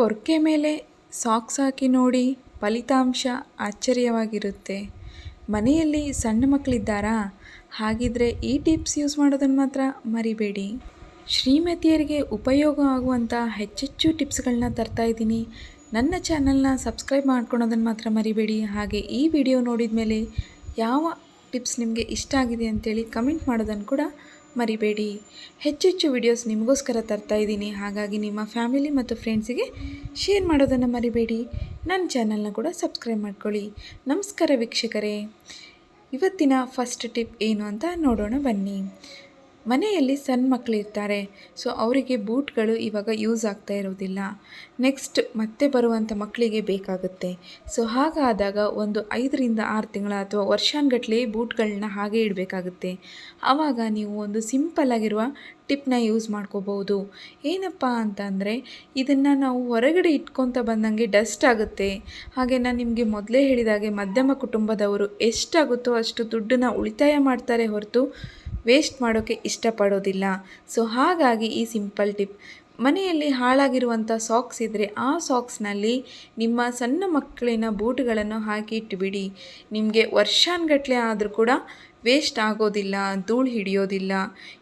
ಪೊರ್ಕೆ ಮೇಲೆ ಸಾಕ್ಸ್ ಹಾಕಿ ನೋಡಿ ಫಲಿತಾಂಶ ಆಶ್ಚರ್ಯವಾಗಿರುತ್ತೆ. ಮನೆಯಲ್ಲಿ ಸಣ್ಣ ಮಕ್ಕಳಿದ್ದಾರಾ ಹಾಗಿದ್ರೆ ಈ ಟಿಪ್ಸ್ ಯೂಸ್ ಮಾಡೋದನ್ನು ಮಾತ್ರ ಮರಿಬೇಡಿ. ಶ್ರೀಮತಿಯರಿಗೆ ಉಪಯೋಗ ಆಗುವಂಥ ಹೆಚ್ಚೆಚ್ಚು ಟಿಪ್ಸ್ಗಳನ್ನ ತರ್ತಾ ಇದ್ದೀನಿ. ನನ್ನ ಚಾನಲ್ನ ಸಬ್ಸ್ಕ್ರೈಬ್ ಮಾಡ್ಕೊಳೋದನ್ನು ಮಾತ್ರ ಮರಿಬೇಡಿ. ಹಾಗೆ ಈ ವಿಡಿಯೋ ನೋಡಿದ ಮೇಲೆ ಯಾವ ಟಿಪ್ಸ್ ನಿಮಗೆ ಇಷ್ಟ ಆಗಿದೆ ಅಂತೇಳಿ ಕಮೆಂಟ್ ಮಾಡೋದನ್ನು ಕೂಡ ಮರಿಬೇಡಿ. ಹೆಚ್ಚೆಚ್ಚು ವಿಡಿಯೋಸ್ ನಿಮಗೋಸ್ಕರ ತರ್ತಾ ಇದ್ದೀನಿ. ಹಾಗಾಗಿ ನಿಮ್ಮ ಫ್ಯಾಮಿಲಿ ಮತ್ತು ಫ್ರೆಂಡ್ಸಿಗೆ ಶೇರ್ ಮಾಡೋದನ್ನು ಮರಿಬೇಡಿ. ನನ್ನ ಚಾನಲ್ನ ಕೂಡ ಸಬ್ಸ್ಕ್ರೈಬ್ ಮಾಡ್ಕೊಳ್ಳಿ. ನಮಸ್ಕಾರ ವೀಕ್ಷಕರೇ. ಇವತ್ತಿನ ಫಸ್ಟ್ ಟಿಪ್ ಏನು ಅಂತ ನೋಡೋಣ ಬನ್ನಿ. ಮನೆಯಲ್ಲಿ ಸಣ್ಣ ಮಕ್ಕಳಿರ್ತಾರೆ ಸೊ, ಅವರಿಗೆ ಬೂಟ್ಗಳು ಇವಾಗ ಯೂಸ್ ಆಗ್ತಾ ಇರೋದಿಲ್ಲ. ನೆಕ್ಸ್ಟ್ ಮತ್ತೆ ಬರುವಂಥ ಮಕ್ಕಳಿಗೆ ಬೇಕಾಗುತ್ತೆ. ಸೊ, ಹಾಗಾದಾಗ ಒಂದು ಐದರಿಂದ ಆರು ತಿಂಗಳ ಅಥವಾ ವರ್ಷಾನ್ಗಟ್ಲೆ ಬೂಟ್ಗಳನ್ನ ಹಾಗೆ ಇಡಬೇಕಾಗುತ್ತೆ. ಆವಾಗ ನೀವು ಒಂದು ಸಿಂಪಲ್ ಆಗಿರುವ ಟಿಪ್ನ ಯೂಸ್ ಮಾಡ್ಕೋಬೋದು. ಏನಪ್ಪ ಅಂತಂದರೆ, ಇದನ್ನು ನಾವು ಹೊರಗಡೆ ಇಟ್ಕೊತ ಬಂದಂಗೆ ಡಸ್ಟ್ ಆಗುತ್ತೆ. ಹಾಗೆ ನಾನು ನಿಮಗೆ ಮೊದಲೇ ಹೇಳಿದಾಗೆ ಮಧ್ಯಮ ಕುಟುಂಬದವರು ಎಷ್ಟಾಗುತ್ತೋ ಅಷ್ಟು ದುಡ್ಡನ್ನ ಉಳಿತಾಯ ಮಾಡ್ತಾರೆ ಹೊರತು ವೇಸ್ಟ್ ಮಾಡೋಕ್ಕೆ ಇಷ್ಟಪಡೋದಿಲ್ಲ. ಸೊ, ಹಾಗಾಗಿ ಈ ಸಿಂಪಲ್ ಟಿಪ್. ಮನೆಯಲ್ಲಿ ಹಾಳಾಗಿರುವಂಥ ಸಾಕ್ಸ್ ಇದ್ದರೆ ಆ ಸಾಕ್ಸ್ನಲ್ಲಿ ನಿಮ್ಮ ಸಣ್ಣ ಮಕ್ಕಳಿನ ಬೂಟುಗಳನ್ನು ಹಾಕಿ ಇಟ್ಟುಬಿಡಿ ನಿಮಗೆ ವರ್ಷಾನ್ಗಟ್ಟಲೆ ಆದರೂ ಕೂಡ ವೇಸ್ಟ್ ಆಗೋದಿಲ್ಲ, ಧೂಳು ಹಿಡಿಯೋದಿಲ್ಲ.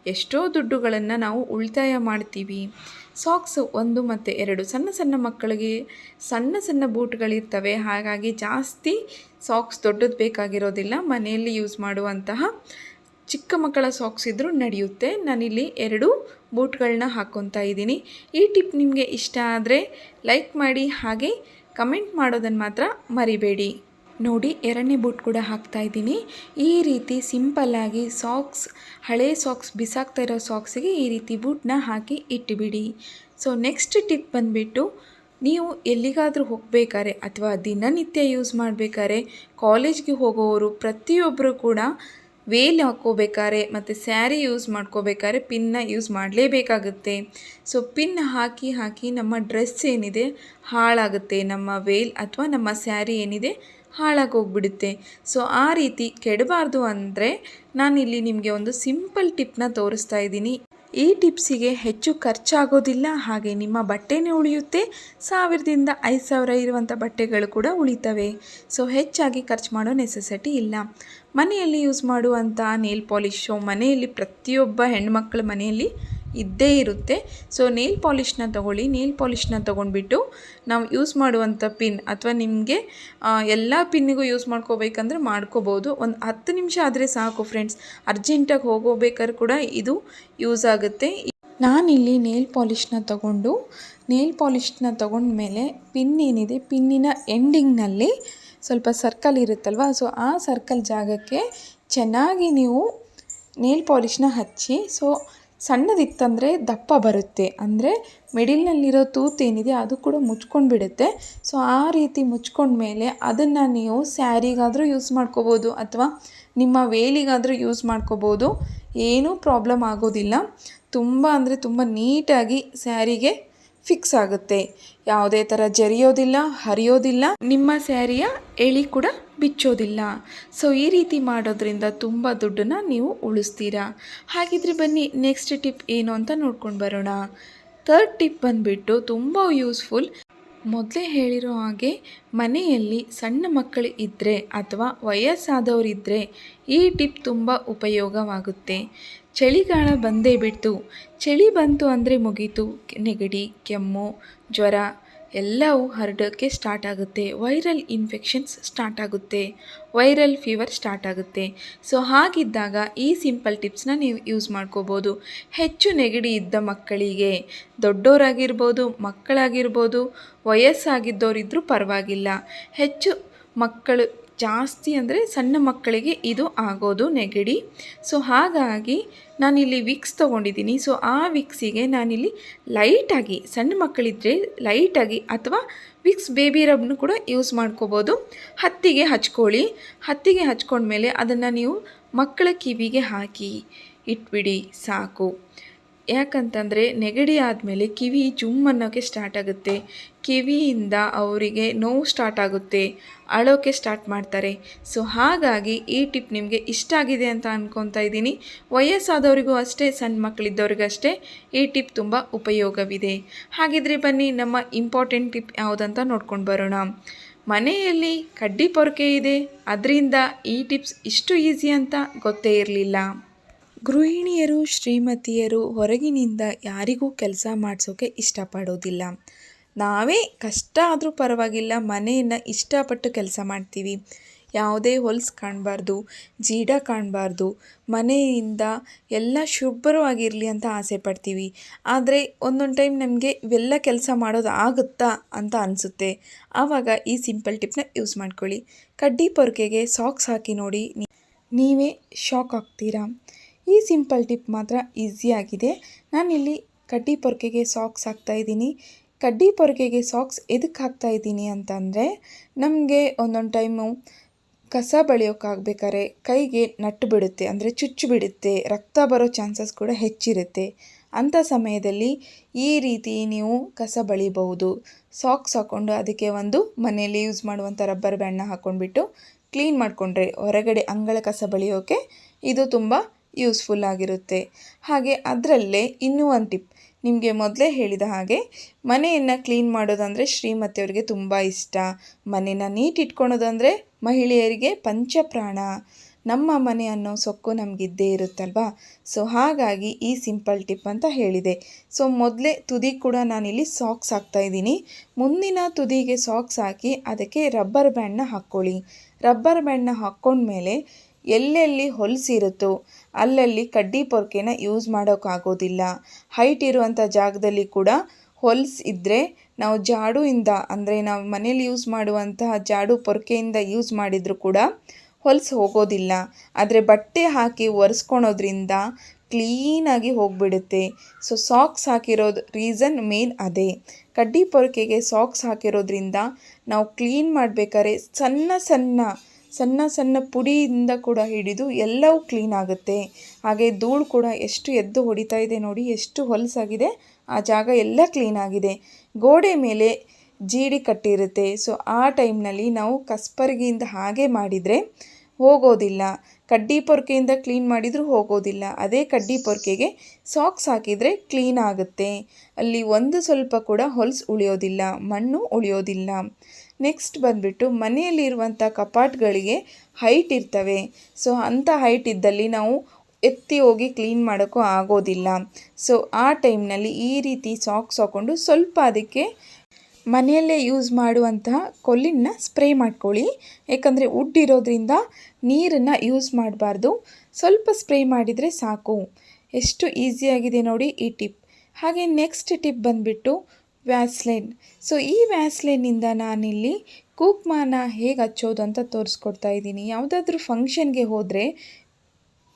ಎಷ್ಟೋ ದುಡ್ಡುಗಳನ್ನು ನಾವು ಉಳಿತಾಯ ಮಾಡ್ತೀವಿ. ಸಾಕ್ಸ್ ಒಂದು ಮತ್ತು ಎರಡು. ಸಣ್ಣ ಸಣ್ಣ ಮಕ್ಕಳಿಗೆ ಸಣ್ಣ ಸಣ್ಣ ಬೂಟ್ಗಳಿರ್ತವೆ. ಹಾಗಾಗಿ ಜಾಸ್ತಿ ಸಾಕ್ಸ್ ದೊಡ್ಡದು ಬೇಕಾಗಿರೋದಿಲ್ಲ. ಮನೆಯಲ್ಲಿ ಯೂಸ್ ಮಾಡುವಂತಹ ಚಿಕ್ಕ ಮಕ್ಕಳ ಸಾಕ್ಸ್ ಇದ್ದರೂ ನಡೆಯುತ್ತೆ. ನಾನಿಲ್ಲಿ ಎರಡು ಬೂಟ್ಗಳನ್ನ ಹಾಕ್ಕೊತಾ ಇದ್ದೀನಿ. ಈ ಟಿಪ್ ನಿಮಗೆ ಇಷ್ಟ ಆದರೆ ಲೈಕ್ ಮಾಡಿ, ಹಾಗೆ ಕಮೆಂಟ್ ಮಾಡೋದನ್ನು ಮಾತ್ರ ಮರಿಬೇಡಿ. ನೋಡಿ, ಎರಡನೇ ಬೂಟ್ ಕೂಡ ಹಾಕ್ತಾ ಇದ್ದೀನಿ. ಈ ರೀತಿ ಸಿಂಪಲ್ಲಾಗಿ ಸಾಕ್ಸ್, ಹಳೆ ಸಾಕ್ಸ್, ಬಿಸಾಕ್ತಾ ಇರೋ ಸಾಕ್ಸಿಗೆ ಈ ರೀತಿ ಬೂಟ್ನ ಹಾಕಿ ಇಟ್ಟುಬಿಡಿ ಸೊ, ನೆಕ್ಸ್ಟ್ ಟಿಪ್ ಬಂದುಬಿಟ್ಟು, ನೀವು ಎಲ್ಲಿಗಾದರೂ ಹೋಗಬೇಕಾದ್ರೆ ಅಥವಾ ದಿನನಿತ್ಯ ಯೂಸ್ ಮಾಡಬೇಕಾದ್ರೆ ಕಾಲೇಜ್ಗೆ ಹೋಗೋವರು ಪ್ರತಿಯೊಬ್ಬರು ಕೂಡ ವೇಲ್ ಹಾಕ್ಕೋಬೇಕಾದ್ರೆ ಮತ್ತು ಸ್ಯಾರಿ ಯೂಸ್ ಮಾಡ್ಕೋಬೇಕಾದ್ರೆ ಪಿನ್ನ ಯೂಸ್ ಮಾಡಲೇಬೇಕಾಗುತ್ತೆ. ಸೊ, ಪಿನ್ ಹಾಕಿ ಹಾಕಿ ನಮ್ಮ ಡ್ರೆಸ್ ಏನಿದೆ ಹಾಳಾಗುತ್ತೆ. ನಮ್ಮ ವೇಲ್ ಅಥವಾ ನಮ್ಮ ಸ್ಯಾರಿ ಏನಿದೆ ಹಾಳಾಗೋಗ್ಬಿಡುತ್ತೆ. ಸೊ, ಆ ರೀತಿ ಕೆಡಬಾರ್ದು ಅಂದರೆ ನಾನಿಲ್ಲಿ ನಿಮಗೆ ಒಂದು ಸಿಂಪಲ್ ಟಿಪ್ನ ತೋರಿಸ್ತಾ ಇದ್ದೀನಿ. ಈ ಟಿಪ್ಸಿಗೆ ಹೆಚ್ಚು ಖರ್ಚಾಗೋದಿಲ್ಲ, ಹಾಗೆ ನಿಮ್ಮ ಬಟ್ಟೆನೇ ಉಳಿಯುತ್ತೆ. ಸಾವಿರದಿಂದ ಐದು ಸಾವಿರ ಇರುವಂಥ ಬಟ್ಟೆಗಳು ಕೂಡ ಉಳಿತವೆ. ಸೊ, ಹೆಚ್ಚಾಗಿ ಖರ್ಚು ಮಾಡೋ ನೆಸೆಸಿಟಿ ಇಲ್ಲ. ಮನೆಯಲ್ಲಿ ಯೂಸ್ ಮಾಡುವಂಥ ನೇಲ್ ಪಾಲಿಶು ಮನೆಯಲ್ಲಿ ಪ್ರತಿಯೊಬ್ಬ ಹೆಣ್ಮಕ್ಳ ಮನೆಯಲ್ಲಿ ಇದ್ದೇ ಇರುತ್ತೆ. ಸೊ ನೇಲ್ ಪಾಲಿಷ್ನ ತೊಗೊಳ್ಳಿ. ನೇಲ್ ಪಾಲಿಷ್ನ ತೊಗೊಂಡ್ಬಿಟ್ಟು ನಾವು ಯೂಸ್ ಮಾಡುವಂಥ ಪಿನ್ ಅಥವಾ ನಿಮಗೆ ಎಲ್ಲ ಪಿನ್ನಿಗೂ ಯೂಸ್ ಮಾಡ್ಕೋಬೇಕಂದ್ರೆ ಮಾಡ್ಕೋಬೋದು. ಒಂದು ಹತ್ತು ನಿಮಿಷ ಆದರೆ ಸಾಕು ಫ್ರೆಂಡ್ಸ್ ಅರ್ಜೆಂಟಾಗಿ ಹೋಗೋಬೇಕಾದ್ರೆ ಕೂಡ ಇದು ಯೂಸ್ ಆಗುತ್ತೆ. ನಾನಿಲ್ಲಿ ನೇಲ್ ಪಾಲಿಷ್ನ ತಗೊಂಡು ನೇಲ್ ಪಾಲಿಷ್ನ ತಗೊಂಡ್ಮೇಲೆ ಪಿನ್ ಏನಿದೆ ಪಿನ್ನಿನ ಎಂಡಿಂಗ್ನಲ್ಲಿ ಸ್ವಲ್ಪ ಸರ್ಕಲ್ ಇರುತ್ತಲ್ವ? ಸೊ ಆ ಸರ್ಕಲ್ ಜಾಗಕ್ಕೆ ಚೆನ್ನಾಗಿ ನೀವು ನೇಲ್ ಪಾಲಿಷ್ನ ಹಚ್ಚಿ ಸೊ ಸಣ್ಣದಿತ್ತಂದರೆ ದಪ್ಪ ಬರುತ್ತೆ. ಅಂದರೆ ಮಿಡಿಲ್ನಲ್ಲಿರೋ ತೂತು ಏನಿದೆ ಅದು ಕೂಡ ಮುಚ್ಕೊಂಡು ಬಿಡುತ್ತೆ ಸೊ ಆ ರೀತಿ ಮುಚ್ಕೊಂಡ್ಮೇಲೆ ಅದನ್ನು ನೀವು ಸ್ಯಾರಿಗಾದರೂ ಯೂಸ್ ಮಾಡ್ಕೋಬೋದು ಅಥವಾ ನಿಮ್ಮ ವೇಲಿಗಾದರೂ ಯೂಸ್ ಮಾಡ್ಕೋಬೋದು. ಏನೂ ಪ್ರಾಬ್ಲಮ್ ಆಗೋದಿಲ್ಲ. ತುಂಬ ಅಂದರೆ ತುಂಬ ನೀಟಾಗಿ ಸ್ಯಾರಿಗೆ ಫಿಕ್ಸ್ ಆಗುತ್ತೆ. ಯಾವುದೇ ಥರ ಜರಿಯೋದಿಲ್ಲ, ಹರಿಯೋದಿಲ್ಲ. ನಿಮ್ಮ ಸ್ಯಾರಿಯ ಎಳಿ ಕೂಡ ಬಿಚ್ಚೋದಿಲ್ಲ. ಸೊ ಈ ರೀತಿ ಮಾಡೋದ್ರಿಂದ ತುಂಬ ದುಡ್ಡನ್ನು ನೀವು ಉಳಿಸ್ತೀರಾ? ಹಾಗಿದ್ರೆ ಬನ್ನಿ ನೆಕ್ಸ್ಟ್ ಟಿಪ್ ಏನು ಅಂತ ನೋಡ್ಕೊಂಡು ಬರೋಣ. ಥರ್ಡ್ ಟಿಪ್ ಬಂದುಬಿಟ್ಟು ತುಂಬ ಯೂಸ್ಫುಲ್ ಮೊದಲೇ ಹೇಳಿರೋ ಹಾಗೆ, ಮನೆಯಲ್ಲಿ ಸಣ್ಣ ಮಕ್ಕಳು ಇದ್ದರೆ ಅಥವಾ ವಯಸ್ಸಾದವರಿದ್ದರೆ ಈ ಟಿಪ್ ತುಂಬ ಉಪಯೋಗವಾಗುತ್ತೆ. ಚಳಿಗಾಲ ಬಂದೇ ಬಿಡ್ತು. ಚಳಿ ಬಂತು ಅಂದರೆ ಮುಗೀತು. ನೆಗಡಿ, ಕೆಮ್ಮು, ಜ್ವರ ಎಲ್ಲವೂ ಹರಡೋಕ್ಕೆ ಸ್ಟಾರ್ಟ್ ಆಗುತ್ತೆ. ವೈರಲ್ ಇನ್ಫೆಕ್ಷನ್ಸ್ ಸ್ಟಾರ್ಟ್ ಆಗುತ್ತೆ. ವೈರಲ್ ಫೀವರ್ ಸ್ಟಾರ್ಟ್ ಆಗುತ್ತೆ. ಸೊ, ಹಾಗಿದ್ದಾಗ ಈ ಸಿಂಪಲ್ ಟಿಪ್ಸ್ನ ನೀವು ಯೂಸ್ ಮಾಡ್ಕೋಬೋದು. ಹೆಚ್ಚು ನೆಗಡಿ ಇದ್ದ ಮಕ್ಕಳಿಗೆ, ದೊಡ್ಡೋರಾಗಿರ್ಬೋದು, ಮಕ್ಕಳಾಗಿರ್ಬೋದು ವಯಸ್ಸಾಗಿದ್ದವರಿದ್ದರೂ ಪರವಾಗಿಲ್ಲ. ಹೆಚ್ಚು ಮಕ್ಕಳು ಜಾಸ್ತಿ ಅಂದರೆ ಸಣ್ಣ ಮಕ್ಕಳಿಗೆ ಇದು ಆಗೋದು ನೆಗಡಿ. ಸೊ ಹಾಗಾಗಿ ನಾನಿಲ್ಲಿ ವಿಕ್ಸ್ ತೊಗೊಂಡಿದ್ದೀನಿ. ಸೊ ಆ ವಿಕ್ಸಿಗೆ ನಾನಿಲ್ಲಿ ಲೈಟಾಗಿ ಸಣ್ಣ ಮಕ್ಕಳಿದ್ರೆ ಲೈಟಾಗಿ ಅಥವಾ ವಿಕ್ಸ್ ಬೇಬಿ ರಬ್ನು ಕೂಡ ಯೂಸ್ ಮಾಡ್ಕೋಬೋದು. ಹತ್ತಿಗೆ ಹಚ್ಕೊಳ್ಳಿ. ಹತ್ತಿಗೆ ಹಚ್ಕೊಂಡ್ಮೇಲೆ ಅದನ್ನು ನೀವು ಮಕ್ಕಳ ಕಿವಿಗೆ ಹಾಕಿ ಇಟ್ಬಿಡಿ, ಸಾಕು. ಯಾಕಂತಂದರೆ ನೆಗಡಿ ಆದಮೇಲೆ ಕಿವಿ ಜುಮ್ ಅನ್ನೋಕ್ಕೆ ಸ್ಟಾರ್ಟ್ ಆಗುತ್ತೆ. ಕಿವಿಯಿಂದ ಅವರಿಗೆ ನೋವು ಸ್ಟಾರ್ಟ್ ಆಗುತ್ತೆ. ಅಳೋಕ್ಕೆ ಸ್ಟಾರ್ಟ್ ಮಾಡ್ತಾರೆ. ಸೊ ಹಾಗಾಗಿ ಈ ಟಿಪ್ ನಿಮಗೆ ಇಷ್ಟ ಆಗಿದೆ ಅಂತ ಅಂದ್ಕೊತಾ ಇದ್ದೀನಿ. ವಯಸ್ಸಾದವರಿಗೂ ಅಷ್ಟೇ ಸಣ್ಣ ಮಕ್ಕಳಿದ್ದವ್ರಿಗೂ ಅಷ್ಟೇ ಈ ಟಿಪ್ ತುಂಬ ಉಪಯೋಗವಿದೆ. ಹಾಗಿದ್ರೆ ಬನ್ನಿ, ನಮ್ಮ ಇಂಪಾರ್ಟೆಂಟ್ ಟಿಪ್ ಯಾವುದಂತ ನೋಡ್ಕೊಂಡು ಬರೋಣ. ಮನೆಯಲ್ಲಿ ಕಡ್ಡಿ ಪೊರಕೆ ಇದೆ. ಅದರಿಂದ ಈ ಟಿಪ್ಸ್ ಇಷ್ಟು ಈಸಿ ಅಂತ ಗೊತ್ತೇ ಇರಲಿಲ್ಲ. ಗೃಹಿಣಿಯರು, ಶ್ರೀಮತಿಯರು ಹೊರಗಿನಿಂದ ಯಾರಿಗೂ ಕೆಲಸ ಮಾಡಿಸೋಕೆ ಇಷ್ಟಪಡೋದಿಲ್ಲ. ನಾವೇ ಕಷ್ಟ ಆದರೂ ಪರವಾಗಿಲ್ಲ, ಮನೆಯನ್ನು ಇಷ್ಟಪಟ್ಟು ಕೆಲಸ ಮಾಡ್ತೀವಿ. ಯಾವುದೇ ಹೊಲ್ಸು ಕಾಣಬಾರ್ದು, ಜೀಡ ಕಾಣಬಾರ್ದು, ಮನೆಯಿಂದ ಎಲ್ಲ ಶುಭ್ರವಾಗಿರಲಿ ಅಂತ ಆಸೆ ಪಡ್ತೀವಿ. ಆದರೆ ಒಂದೊಂದು ಟೈಮ್ ನಮಗೆ ಇವೆಲ್ಲ ಕೆಲಸ ಮಾಡೋದು ಆಗುತ್ತಾ ಅಂತ ಅನಿಸುತ್ತೆ. ಆವಾಗ ಈ ಸಿಂಪಲ್ ಟಿಪ್ನ ಯೂಸ್ ಮಾಡ್ಕೊಳ್ಳಿ. ಕಡ್ಡಿ ಪೊರ್ಕೆಗೆ ಸಾಕ್ಸ್ ಹಾಕಿ ನೋಡಿ. ನೀವೇ ಶಾಕ್ ಆಗ್ತೀರಾ? ಈ ಸಿಂಪಲ್ ಟಿಪ್ ಮಾತ್ರ ಈಸಿಯಾಗಿದೆ ನಾನಿಲ್ಲಿ ಕಡ್ಡಿ ಪೊರ್ಕೆಗೆ ಸಾಕ್ಸ್ ಹಾಕ್ತಾಯಿದ್ದೀನಿ ಕಡ್ಡಿ ಪೊರ್ಕೆಗೆ ಸಾಕ್ಸ್ ಎದಕ್ಕೆ ಹಾಕ್ತಾ ಇದ್ದೀನಿ ಅಂತಂದರೆ, ನಮಗೆ ಒಂದೊಂದು ಟೈಮು ಕಸ ಬಳಿಯೋಕ್ಕಾಗಬೇಕಾದ್ರೆ ಕೈಗೆ ನಟ್ಟು ಬಿಡುತ್ತೆ. ಅಂದರೆ ಚುಚ್ಚು ಬಿಡುತ್ತೆ. ರಕ್ತ ಬರೋ ಚಾನ್ಸಸ್ ಕೂಡ ಹೆಚ್ಚಿರುತ್ತೆ. ಅಂಥ ಸಮಯದಲ್ಲಿ ಈ ರೀತಿ ನೀವು ಕಸ ಬಳಿಬಹುದು. ಸಾಕ್ಸ್ ಹಾಕ್ಕೊಂಡು ಅದಕ್ಕೆ ಒಂದು ಮನೆಯಲ್ಲಿ ಯೂಸ್ ಮಾಡುವಂಥ ರಬ್ಬರ್ ಬ್ಯಾಂಡ್ನ ಹಾಕ್ಕೊಂಡ್ಬಿಟ್ಟು ಕ್ಲೀನ್ ಮಾಡಿಕೊಂಡ್ರೆ ಹೊರಗಡೆ ಅಂಗಳ ಕಸ ಬಳಿಯೋಕ್ಕೆ ಇದು ತುಂಬ ಯೂಸ್ಫುಲ್ ಆಗಿರುತ್ತೆ. ಹಾಗೆ ಅದರಲ್ಲೇ ಇನ್ನೂ ಒಂದು ಟಿಪ್. ನಿಮಗೆ ಮೊದಲೇ ಹೇಳಿದ ಹಾಗೆ ಮನೆಯನ್ನು ಕ್ಲೀನ್ ಮಾಡೋದಂದರೆ ಶ್ರೀಮತಿಯವರಿಗೆ ತುಂಬ ಇಷ್ಟ. ಮನೇನ ನೀಟ್ ಇಟ್ಕೊಳೋದಂದರೆ ಮಹಿಳೆಯರಿಗೆ ಪಂಚಪ್ರಾಣ. ನಮ್ಮ ಮನೆ ಅನ್ನೋ ಸೊಕ್ಕು ನಮಗಿದ್ದೇ ಇರುತ್ತಲ್ವಾ? ಸೊ ಹಾಗಾಗಿ ಈ ಸಿಂಪಲ್ ಟಿಪ್ ಅಂತ ಹೇಳಿದೆ. ಸೊ ಮೊದಲೇ ತುದಿ ಕೂಡ ನಾನಿಲ್ಲಿ ಸಾಕ್ಸ್ ಹಾಕ್ತಾ ಇದ್ದೀನಿ. ಮುಂದಿನ ತುದಿಗೆ ಸಾಕ್ಸ್ ಹಾಕಿ ಅದಕ್ಕೆ ರಬ್ಬರ್ ಬ್ಯಾಂಡ್ನ ಹಾಕ್ಕೊಳ್ಳಿ. ರಬ್ಬರ್ ಬ್ಯಾಂಡ್ನ ಹಾಕ್ಕೊಂಡ್ಮೇಲೆ ಎಲ್ಲೆಲ್ಲಿ ಹೊಲಸಿರುತ್ತೋ ಅಲ್ಲಲ್ಲಿ ಕಡ್ಡಿ ಪೊರ್ಕೆನ ಯೂಸ್ ಮಾಡೋಕ್ಕಾಗೋದಿಲ್ಲ. ಹೈಟ್ ಇರುವಂಥ ಜಾಗದಲ್ಲಿ ಕೂಡ ಹೊಲ್ಸ್ ಇದ್ದರೆ ನಾವು ಜಾಡುಯಿಂದ, ಅಂದರೆ ನಾವು ಮನೇಲಿ ಯೂಸ್ ಮಾಡುವಂತಹ ಜಾಡು ಪೊರ್ಕೆಯಿಂದ ಯೂಸ್ ಮಾಡಿದರೂ ಕೂಡ ಹೊಲ್ಸ್ ಹೋಗೋದಿಲ್ಲ. ಆದರೆ ಬಟ್ಟೆ ಹಾಕಿ ಒರೆಸ್ಕೊಳೋದ್ರಿಂದ ಕ್ಲೀನಾಗಿ ಹೋಗಿಬಿಡುತ್ತೆ. ಸೊ ಸಾಕ್ಸ್ ಹಾಕಿರೋದು ರೀಸನ್ ಮೇನ್ ಅದೇ. ಕಡ್ಡಿ ಪೊರಕೆಗೆ ಸಾಕ್ಸ್ ಹಾಕಿರೋದ್ರಿಂದ ನಾವು ಕ್ಲೀನ್ ಮಾಡಬೇಕಾದ್ರೆ ಸಣ್ಣ ಸಣ್ಣ ಸಣ್ಣ ಸಣ್ಣ ಪುಡಿಯಿಂದ ಕೂಡ ಹಿಡಿದು ಎಲ್ಲವೂ ಕ್ಲೀನ್ ಆಗುತ್ತೆ. ಹಾಗೆ ಧೂಳು ಕೂಡ ಎಷ್ಟು ಎದ್ದು ಹೊಡಿತಾ ಇದೆ ನೋಡಿ, ಎಷ್ಟು ಹೊಲಸಾಗಿದೆ. ಆ ಜಾಗ ಎಲ್ಲ ಕ್ಲೀನ್ ಆಗಿದೆ. ಗೋಡೆ ಮೇಲೆ ಜೀಡಿ ಕಟ್ಟಿರುತ್ತೆ. ಸೊ ಆ ಟೈಮ್ನಲ್ಲಿ ನಾವು ಕಸ್ಪರ್ಗಿಯಿಂದ ಹಾಗೆ ಮಾಡಿದರೆ ಹೋಗೋದಿಲ್ಲ. ಕಡ್ಡಿ ಪೊರ್ಕೆಯಿಂದ ಕ್ಲೀನ್ ಮಾಡಿದರೂ ಹೋಗೋದಿಲ್ಲ. ಅದೇ ಕಡ್ಡಿ ಪೊರ್ಕೆಗೆ ಸಾಕ್ಸ್ ಹಾಕಿದರೆ ಕ್ಲೀನ್ ಆಗುತ್ತೆ. ಅಲ್ಲಿ ಒಂದು ಸ್ವಲ್ಪ ಕೂಡ ಹೊಲಸು ಉಳಿಯೋದಿಲ್ಲ, ಮಣ್ಣು ಉಳಿಯೋದಿಲ್ಲ. ನೆಕ್ಸ್ಟ್ ಬಂದುಬಿಟ್ಟು ಮನೆಯಲ್ಲಿರುವಂಥ ಕಪಾಟ್ಗಳಿಗೆ ಹೈಟ್ ಇರ್ತವೆ. ಸೊ ಅಂಥ ಹೈಟ್ ಇದ್ದಲ್ಲಿ ನಾವು ಎತ್ತಿ ಹೋಗಿ ಕ್ಲೀನ್ ಮಾಡೋಕ್ಕೂ ಆಗೋದಿಲ್ಲ. ಸೊ ಆ ಟೈಮ್ನಲ್ಲಿ ಈ ರೀತಿ ಸಾಕ್ಸ್ ಹಾಕ್ಕೊಂಡು ಸ್ವಲ್ಪ ಅದಕ್ಕೆ ಮನೆಯಲ್ಲೇ ಯೂಸ್ ಮಾಡುವಂತಹ ಕೊಲ್ಲಿನ ಸ್ಪ್ರೇ ಮಾಡ್ಕೊಳ್ಳಿ. ಯಾಕಂದರೆ ವುಡ್ ಇರೋದ್ರಿಂದ ನೀರನ್ನು ಯೂಸ್ ಮಾಡಬಾರ್ದು. ಸ್ವಲ್ಪ ಸ್ಪ್ರೇ ಮಾಡಿದರೆ ಸಾಕು. ಎಷ್ಟು ಈಸಿಯಾಗಿದೆ ನೋಡಿ ಈ ಟಿಪ್ ಹಾಗೆ ನೆಕ್ಸ್ಟ್ ಟಿಪ್ ಬಂದುಬಿಟ್ಟು ವ್ಯಾಸ್ಲೈನ್ ಸೊ ಈ ವ್ಯಾಸ್ಲೈನಿಂದ ನಾನಿಲ್ಲಿ ಕೂಕ್ಮಾನ ಹೇಗೆ ಹಚ್ಚೋದು ಅಂತ ತೋರಿಸ್ಕೊಡ್ತಾ ಇದ್ದೀನಿ. ಯಾವುದಾದ್ರೂ ಫಂಕ್ಷನ್ಗೆ ಹೋದರೆ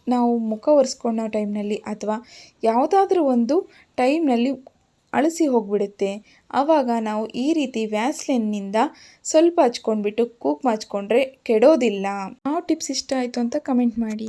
ನಾವು ಮುಖ ಒರೆಸ್ಕೊಳ್ಳೋ ಟೈಮ್ನಲ್ಲಿ ಅಥವಾ ಯಾವುದಾದ್ರೂ ಒಂದು ಟೈಮ್ನಲ್ಲಿ ಅಳಿಸಿ ಹೋಗಿಬಿಡುತ್ತೆ. ಆವಾಗ ನಾವು ಈ ರೀತಿ ವ್ಯಾಸ್ಲಿನ್ನಿಂದ ಸ್ವಲ್ಪ ಹಚ್ಕೊಂಡ್ಬಿಟ್ಟು ಕೂಕ್ ಹಚ್ಕೊಂಡ್ರೆ ಕೆಡೋದಿಲ್ಲ. ಯಾವ ಟಿಪ್ಸ್ ಇಷ್ಟ ಆಯಿತು ಅಂತ ಕಮೆಂಟ್ ಮಾಡಿ.